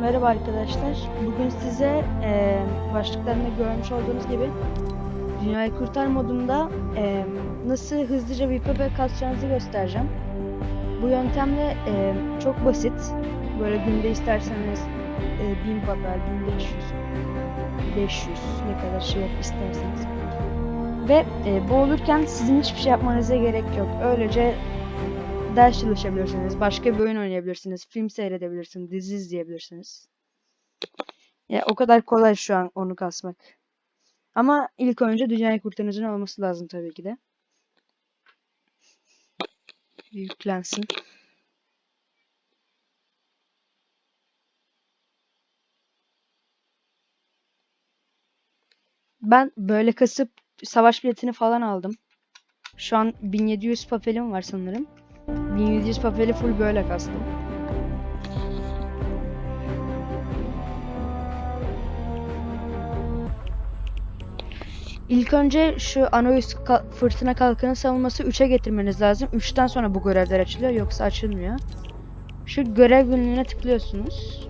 Merhaba arkadaşlar. Bugün size eee başlıklarında görmüş olduğunuz gibi Dünyayı Kurtar modunda eee, nasıl hızlıca VPP kasacağınızı göstereceğim. Bu yöntemle eee, çok basit. Böyle günde isterseniz eee 1000 papel, 1500, 500 ne kadar şey yap isterseniz. Ve eee, bu olurken sizin hiçbir şey yapmanıza gerek yok. Öylece ders çalışabilirsiniz, başka bir oyun oynayabilirsiniz, film seyredebilirsiniz, dizi izleyebilirsiniz. Ya o kadar kolay şu an onu kasmak. Ama ilk önce dünyayı kurtarıcının olması lazım tabii ki de. Yüklensin. Ben böyle kasıp savaş biletini falan aldım. Şu an 1700 papelim var sanırım. 1700 papeli full böyle kastım. İlk önce şu Anois ka- fırtına kalkanı savunması 3'e getirmeniz lazım. 3'ten sonra bu görevler açılıyor yoksa açılmıyor. Şu görev günlüğüne tıklıyorsunuz.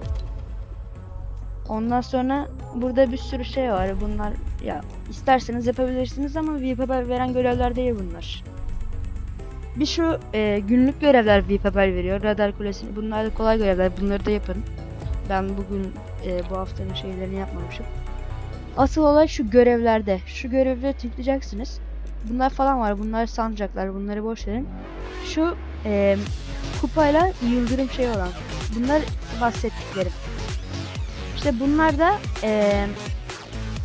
Ondan sonra burada bir sürü şey var. Bunlar ya isterseniz yapabilirsiniz ama VIP veren görevler değil bunlar. Bir şu e, günlük görevler VIP veriyor. Radar kulesini. Bunlar da kolay görevler. Bunları da yapın. Ben bugün e, bu haftanın şeylerini yapmamışım. Asıl olay şu görevlerde. Şu görevleri tıklayacaksınız. Bunlar falan var. Bunlar sancaklar. Bunları boş verin. Şu e, kupayla yıldırım şey olan. Bunlar bahsettiklerim. İşte bunlar da e,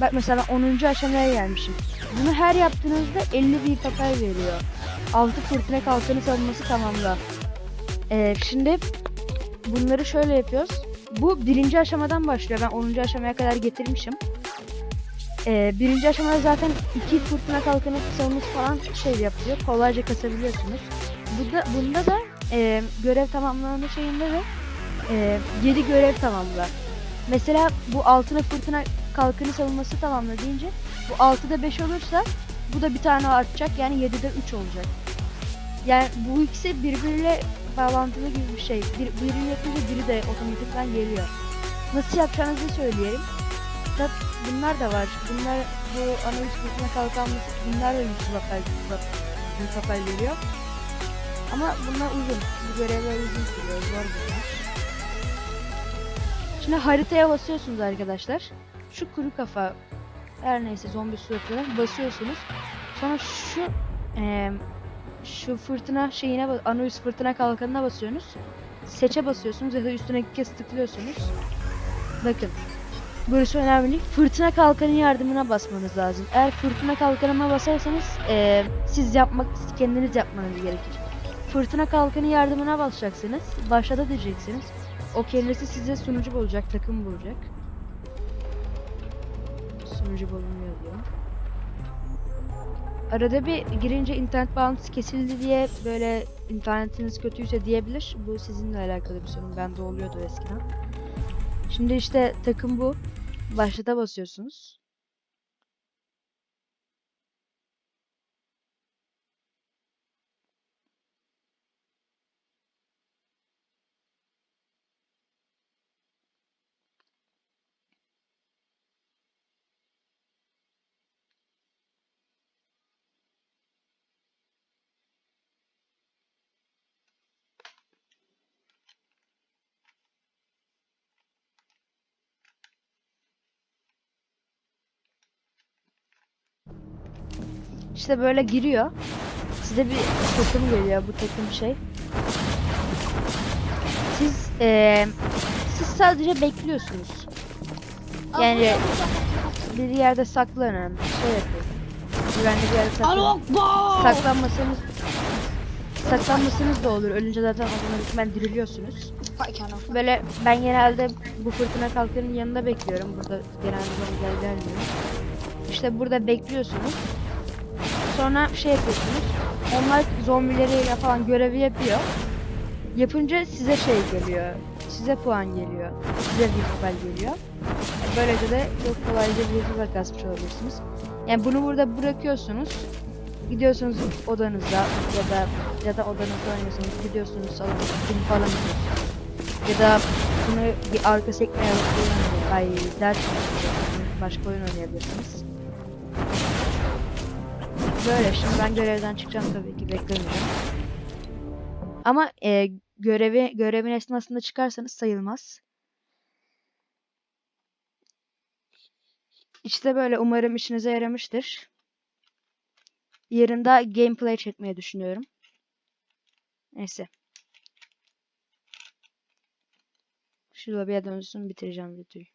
bak mesela 10. aşamaya gelmişim. Bunu her yaptığınızda 50 VIP papel veriyor. 6 fırtına kalkanı savunması tamamla. E, şimdi bunları şöyle yapıyoruz. Bu birinci aşamadan başlıyor. Ben 10. aşamaya kadar getirmişim. Ee, birinci aşamada zaten iki fırtına kalkanı savunması falan şey yapıyor. Kolayca kasabiliyorsunuz. Bunda, bunda da e, görev tamamlama şeyinde de e, 7 görev tamamla. Mesela bu altına fırtına kalkanı savunması tamamla deyince bu 6'da 5 olursa bu da bir tane artacak. Yani 7'de 3 olacak. Yani bu ikisi birbiriyle bağlantılı gibi bir şey. Bir, biri yapınca biri de otomatikman geliyor. Nasıl yapacağınızı söyleyelim. Tabi bunlar da var. Bunlar bu analiz kursuna kalkan bunlar da yüz papel veriyor. Ama bunlar uzun. Bu görevler uzun sürüyor. Zor bunlar. Şimdi haritaya basıyorsunuz arkadaşlar. Şu kuru kafa her neyse zombi suratına basıyorsunuz. Sonra şu eee şu fırtına şeyine analiz fırtına kalkanına basıyorsunuz. Seçe basıyorsunuz ya da üstüne iki kez tıklıyorsunuz. Bakın Burası önemli. Fırtına kalkanı yardımına basmanız lazım. Eğer fırtına kalkanına basarsanız eee, siz yapmak kendiniz yapmanız gerekir. Fırtına kalkanı yardımına basacaksınız. Başladı diyeceksiniz. O kendisi size sunucu bulacak, takım bulacak. Sunucu bulunuyor diyor. Arada bir girince internet bağlantısı kesildi diye böyle internetiniz kötüyse diyebilir. Bu sizinle alakalı bir sorun. Bende oluyordu eskiden. Şimdi işte takım bu. Başlata basıyorsunuz. İşte böyle giriyor. Size bir takım geliyor bu takım şey. Siz eee, siz sadece bekliyorsunuz. Yani bir yerde saklanın, şey yapın. Güvenli bir yerde saklanın. Saklanmasanız saklanmasanız da olur. Ölünce zaten otomatikman diriliyorsunuz. Böyle ben genelde bu fırtına kalkanın yanında bekliyorum. Burada genelde zombiler gelmiyor. İşte burada bekliyorsunuz. Sonra şey yapıyorsunuz. Onlar zombileriyle falan görevi yapıyor. Yapınca size şey geliyor. Size puan geliyor. Size bir geliyor. Böylece de çok kolayca bir papel kasmış olabilirsiniz. Yani bunu burada bırakıyorsunuz. Gidiyorsunuz odanıza ya da ya da odanızda oynuyorsunuz. Gidiyorsunuz salona falan izliyorsunuz. Ya da bunu bir arka sekmeye alıp kullanmayın. Ay derseniz başka oyun oynayabilirsiniz. Böyle şimdi ben görevden çıkacağım tabii ki beklemeyeceğim. Ama e, görevi görevin esnasında çıkarsanız sayılmaz. İşte böyle umarım işinize yaramıştır. Yarın da gameplay çekmeyi düşünüyorum. Neyse. Şu lobiye dönsün bitireceğim videoyu.